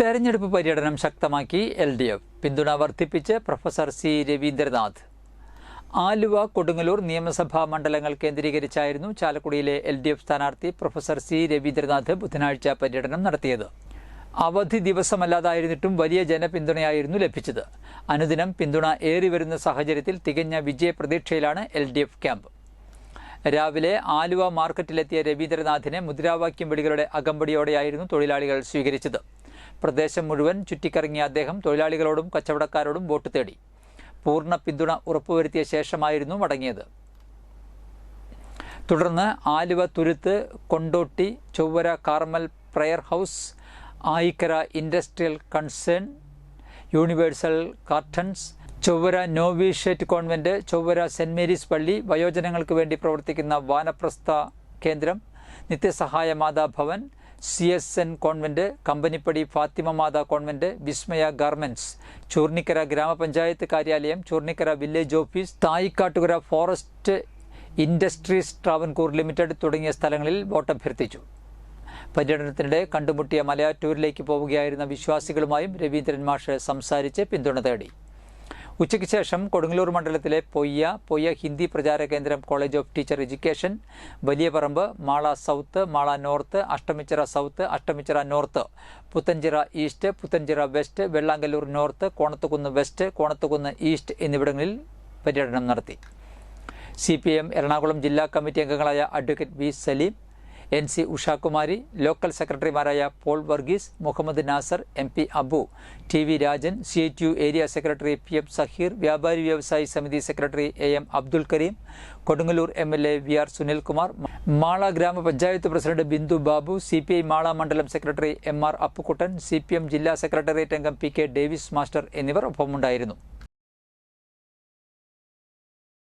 തെരഞ്ഞെടുപ്പ് പര്യടനം ശക്തമാക്കി എൽ ഡി എഫ് പിന്തുണ വർദ്ധിപ്പിച്ച് പ്രൊഫസർ സി രവീന്ദ്രനാഥ്. ആലുവ കൊടുങ്ങല്ലൂർ നിയമസഭാ മണ്ഡലങ്ങൾ കേന്ദ്രീകരിച്ചായിരുന്നു ചാലക്കുടിയിലെ എൽ ഡി എഫ് സ്ഥാനാർത്ഥി പ്രൊഫസർ സി രവീന്ദ്രനാഥ് ബുധനാഴ്ച പര്യടനം നടത്തിയത്. അവധി ദിവസമല്ലാതായിരുന്നിട്ടും വലിയ ജനപിന്തുണയായിരുന്നു ലഭിച്ചത്. അനുദിനം പിന്തുണ ഏറി വരുന്ന സാഹചര്യത്തിൽ തികഞ്ഞ വിജയപ്രതീക്ഷയിലാണ് എൽ ഡി എഫ് ക്യാമ്പ്. രാവിലെ ആലുവ മാർക്കറ്റിലെത്തിയ രവീന്ദ്രനാഥിനെ മുദ്രാവാക്യം വിളികളുടെ അകമ്പടിയോടെയായിരുന്നു തൊഴിലാളികൾ സ്വീകരിച്ചത്. പ്രദേശം മുഴുവൻ ചുറ്റിക്കറങ്ങിയ അദ്ദേഹം തൊഴിലാളികളോടും കച്ചവടക്കാരോടും വോട്ട് തേടി. പൂർണ പിന്തുണ ഉറപ്പുവരുത്തിയ ശേഷമായിരുന്നു മടങ്ങിയത്. തുടർന്ന് Aluva Thuruthu Kondotty Chowwara Carmel prayer house Ayikkara industrial concern universal cartons Chowwara novitiate convent Chowwara saint Mary's പള്ളി വയോജനങ്ങൾക്ക് വേണ്ടി പ്രവർത്തിക്കുന്ന Vanaprastha Kendram Nithyasahaya Matha Bhavan C S N convent Kampanippady Fathima Matha convent Vismaya garments Choornikkara ഗ്രാമപഞ്ചായത്ത് കാര്യാലയം Choornikkara village office Thaikkattukara forest industries Travancore limited തുടങ്ങിയ സ്ഥലങ്ങളിൽ വോട്ടഭ്യർത്ഥിച്ചു. പര്യടനത്തിനിടെ കണ്ടുമുട്ടിയ മലയാറ്റൂരിലേക്ക് പോവുകയായിരുന്ന വിശ്വാസികളുമായും രവീന്ദ്രൻ മാഷ് സംസാരിച്ച് പിന്തുണ തേടി. ഉച്ചയ്ക്ക് ശേഷം കൊടുങ്ങല്ലൂർ മണ്ഡലത്തിലെ Poyya Poyya Hindi Prachara Kendram college of teacher education Valiyaparamba Mala south Mala north Ashtamichira south Ashtamichira north Puthenchira east Puthenchira west Vellangallur north Konathukunnu west Konathukunnu east എന്നിവിടങ്ങളിൽ പര്യടനം നടത്തി. സി പി എം എറണാകുളം ജില്ലാ കമ്മിറ്റി അംഗങ്ങളായ advocate V Saleem N C Ushakumari local സെക്രട്ടറിമാരായ Paul Varghese Muhammad Nasar M P Abu T V Rajan C T U area secretary P M Saheer വ്യാപാരി വ്യവസായി സമിതി secretary A M Abdul Kareem Kodungallur M L A V R Sunilkumar Mala ഗ്രാമപഞ്ചായത്ത് president Bindu Babu C P I Mala മണ്ഡലം secretary M R Appukuttan C P M ജില്ലാ secretariat അംഗം P K Davis master എന്നിവർ ഒപ്പമുണ്ടായിരുന്നു.